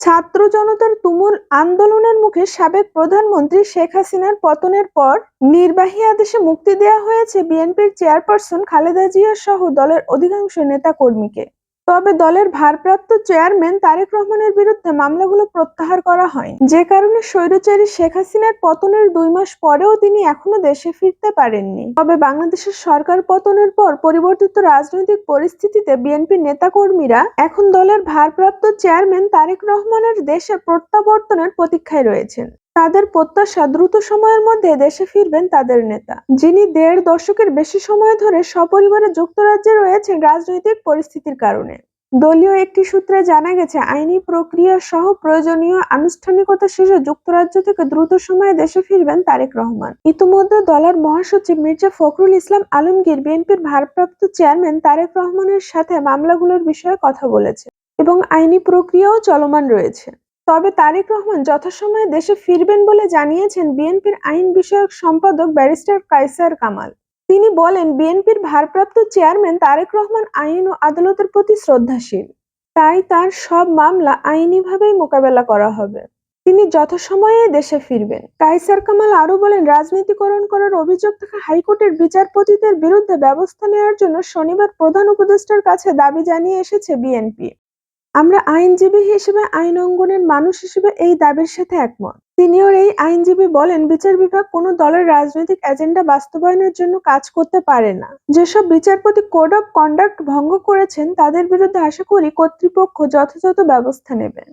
ছাত্র জনতার তুমুল আন্দোলনের মুখে সাবেক প্রধানমন্ত্রী শেখ হাসিনার পতনের পর নির্বাহী আদেশে মুক্তি দেওয়া হয়েছে বিএনপির চেয়ারপারসন খালেদা জিয়া সহ দলের অধিকাংশ নেতাকর্মীকে। তবে দলের ভারপ্রাপ্ত চেয়ারম্যান তারেক রহমানের বিরুদ্ধে মামলাগুলো প্রত্যাহার করা হয় যে কারণে স্বৈরচারী শেখ হাসিনার পতনের দুই মাস পরেও তিনি এখনও দেশে ফিরতে পারেননি। তবে বাংলাদেশের সরকার পতনের পর পরিবর্তিত রাজনৈতিক পরিস্থিতিতে বিএনপির নেতাকর্মীরা এখন দলের ভারপ্রাপ্ত চেয়ারম্যান তারেক রহমানের দেশে প্রত্যাবর্তনের প্রতীক্ষায় রয়েছেন। তাদের প্রত্যাশা দ্রুত সময়ের মধ্যে দেশে ফিরবেন তাদের নেতা, যিনি দেড় দশকের বেশি সময় ধরে সপরিবারে যুক্তরাজ্যে রয়েছেন রাজনৈতিক পরিস্থিতির কারণে। দলীয় একটি সূত্রে জানা গেছে, আইনি প্রক্রিয়া সহ প্রয়োজনীয় আনুষ্ঠানিকতা শেষে যুক্তরাজ্য থেকে দ্রুত সময়ে দেশে ফিরবেন তারেক রহমান। ইতিমধ্যে দলের মহাসচিব মির্জা ফখরুল ইসলাম আলমগীর বিএনপির ভারপ্রাপ্ত চেয়ারম্যান তারেক রহমানের সাথে মামলাগুলোর বিষয়ে কথা বলেছে এবং আইনি প্রক্রিয়াও চলমান রয়েছে। তবে তারেক রহমান যথাসময়ে দেশে ফিরবেন বলে জানিয়েছেন বিএনপির আইন বিষয়ক সম্পাদক ব্যারিস্টার কায়সার কামাল। তিনি বলেন, বিএনপির ভারপ্রাপ্ত চেয়ারম্যান তারেক রহমান আইন ও আদালতের প্রতি শ্রদ্ধাশীল। তাই তার সব মামলা আইনিভাবেই মোকাবেলা করা হবে। তিনি যথাসময়ে দেশে ফিরবেন। কায়সার কামাল আরও বলেন, রাজনীতিকরণ করার অভিযোগ থাকা হাইকোর্টের বিচারপতিদের বিরুদ্ধে ব্যবস্থা নেওয়ার জন্য শনিবার প্রধান উপদেষ্টার কাছে দাবি জানিয়ে এসেছে বিএনপি। আমরা আইনজীবী হিসেবে আইন অঙ্গনের মানুষ হিসেবে এই দাবির সাথে একমত। সিনিয়র এই আইনজীবী বলেন, বিচার বিভাগ কোনো দলের রাজনৈতিক এজেন্ডা বাস্তবায়নের জন্য কাজ করতে পারে না। যেসব বিচারপতি কোড অফ কন্ডাক্ট ভঙ্গ করেছেন, তাদের বিরুদ্ধে আশা করি কর্তৃপক্ষ যথাযথ ব্যবস্থা নেবেন